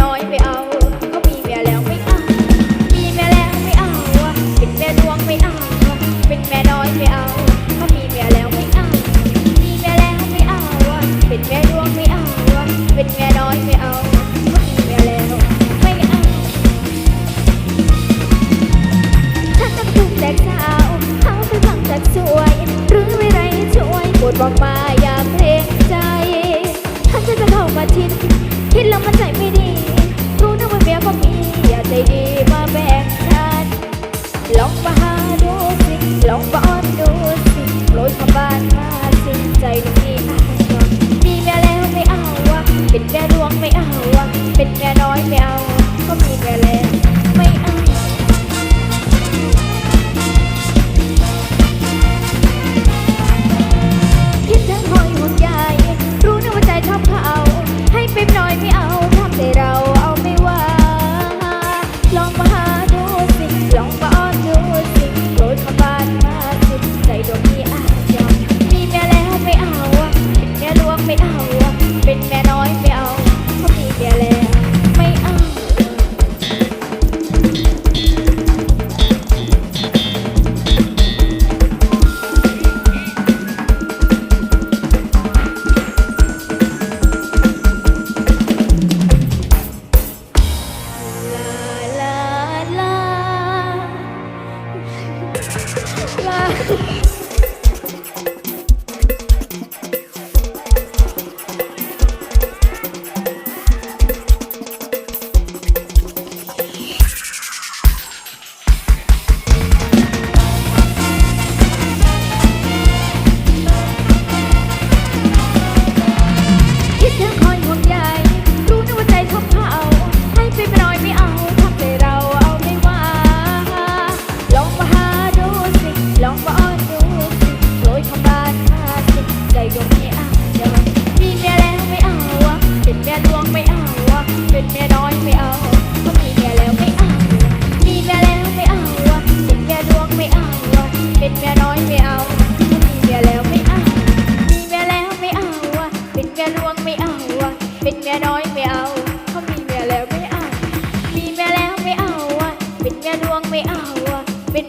น้อยไม่เอาเขามีเมีแล้วไม่เอา มีเมีแล้วไม่เอา เป็นแม่ดวงไม่เอา เป็นแม่น้อยไม่เอาเขามีเมีแล้วไม่เอา มีเมีแล้วไม่เอา เป็นแม่ดวงไม่เอา เป็นแม่น้อยไม่เอาเขามีเมีแล้วไม่เอาถ้าต้องถูกแต่สาเขาไปฟังจากสวย หรือไม่ไรช่วยปรดบอกไป Long for hard, oh, love.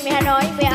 mẹ nói mẹ